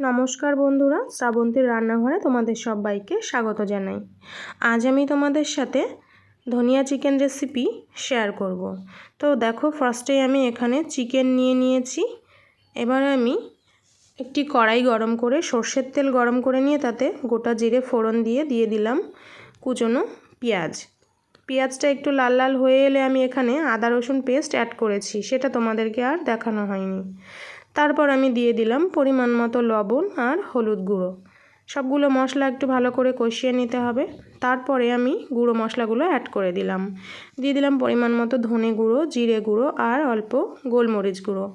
নমস্কার বন্ধুরা, শ্রাবন্তীর রান্নাঘরে তোমাদের সবাইকে স্বাগত জানাই। আজ আমি তোমাদের সাথে ধনিয়া চিকেন রেসিপি শেয়ার করব। তো দেখো ফার্স্টেই আমি এখানে চিকেন নিয়ে নিয়েছি। এবার আমি একটি কড়াই গরম করে, সর্ষের তেল গরম করে নিয়ে তাতে গোটা জিরে ফোড়ন দিয়ে দিয়ে দিলাম কুচনো পেঁয়াজ। পেঁয়াজটা একটু লাল লাল হয়ে এলে আমি এখানে আদা রসুন পেস্ট অ্যাড করেছি, সেটা তোমাদেরকে আর দেখানো হয়নি। তারপর আমি দিয়ে দিলাম পরিমাণ মতো লবণ আর হলুদ গুঁড়ো। সবগুলো মশলা একটু ভালো করে কষিয়ে নিতে হবে। তারপরে আমি গুঁড়ো মশলাগুলো অ্যাড করে দিলাম। দিয়ে দিলাম পরিমাণ মতো ধনে গুঁড়ো, জিরে গুঁড়ো আর অল্প গোলমরিচ গুঁড়ো।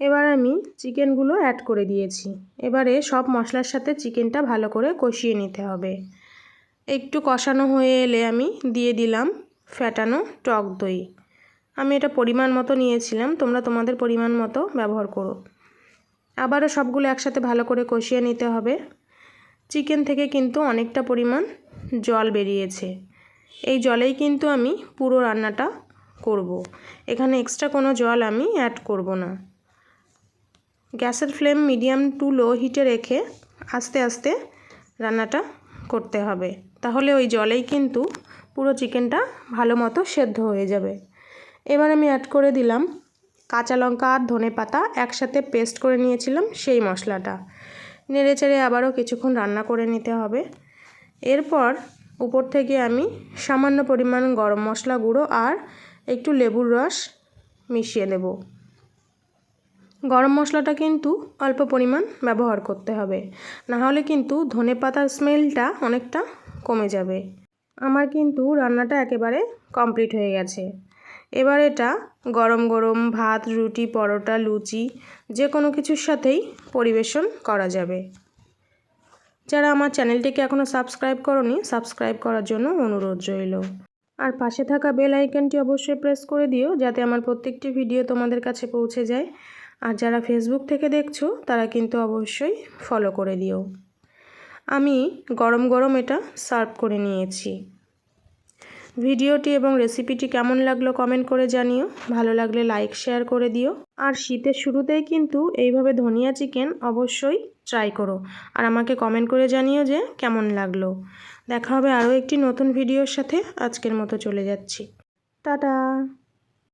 এবার আমি চিকেনগুলো অ্যাড করে দিয়েছি। এবারে সব মশলার সাথে চিকেনটা ভালো করে কষিয়ে নিতে হবে। একটু কষানো হয়ে এলে আমি দিয়ে দিলাম ফ্যাটানো টক দই। আমি এটা পরিমাণ মতো নিয়েছিলাম, তোমরা তোমাদের পরিমাণ মতো ব্যবহার করো। আবারও সবগুলো একসাথে ভালো করে কষিয়ে নিতে হবে। চিকেন থেকে কিন্তু অনেকটা পরিমাণ জল বেরিয়েছে। এই জলেই কিন্তু আমি পুরো রান্নাটা করব। এখানে এক্সট্রা কোনো জল আমি অ্যাড করব না। গ্যাসের ফ্লেম মিডিয়াম টু লো হিটে রেখে আস্তে আস্তে রান্নাটা করতে হবে। তাহলে ওই জলেই কিন্তু পুরো চিকেনটা ভালো মতো সেদ্ধ হয়ে যাবে। এবার আমি অ্যাড করে দিলাম কাঁচা লঙ্কা আর ধনে পাতা একসাথে পেস্ট করে নিয়েছিলাম সেই মশলাটা। নেড়ে চেড়ে আবারও কিছুক্ষণ রান্না করে নিতে হবে। এরপর উপর থেকে আমি সামান্য পরিমাণ গরম মশলা গুঁড়ো আর একটু লেবুর রস মিশিয়ে দেব গরম মশলাটা কিন্তু অল্প পরিমাণ ব্যবহার করতে হবে। নাহলে কিন্তু ধনে পাতার স্মেলটা অনেকটা কমে যাবে। আমার কিন্তু রান্নাটা একেবারে কমপ্লিট হয়ে গেছে। এবার এটা গরম গরম ভাত, রুটি, পরোটা, লুচি, যে কোনো কিছুর সাথেই পরিবেশন করা যাবে। যারা আমার চ্যানেলটিকে এখনও সাবস্ক্রাইব করনি, সাবস্ক্রাইব করার জন্য অনুরোধ রইল। আর পাশে থাকা বেল আইকনটি অবশ্যই প্রেস করে দিও, যাতে আমার প্রত্যেকটি ভিডিও তোমাদের কাছে পৌঁছে যায়। আর যারা ফেসবুক থেকে দেখছ, তারা কিন্তু অবশ্যই ফলো করে দিও। আমি গরম গরম এটা সার্ভ করে নিয়েছি। ভিডিওটি এবং রেসিপিটি কেমন লাগল কমেন্ট করে জানিও। ভালো লাগলে লাইক, শেয়ার করে দিও। আর শীতের শুরুতেই কিন্তু এইভাবে ধনিয়া চিকেন অবশ্যই ট্রাই করো। আর আমাকে কমেন্ট করে জানিও যে কেমন লাগল। দেখা হবে আরও একটি নতুন ভিডিওর সাথে। আজকের মতো চলে যাচ্ছি। টাটা!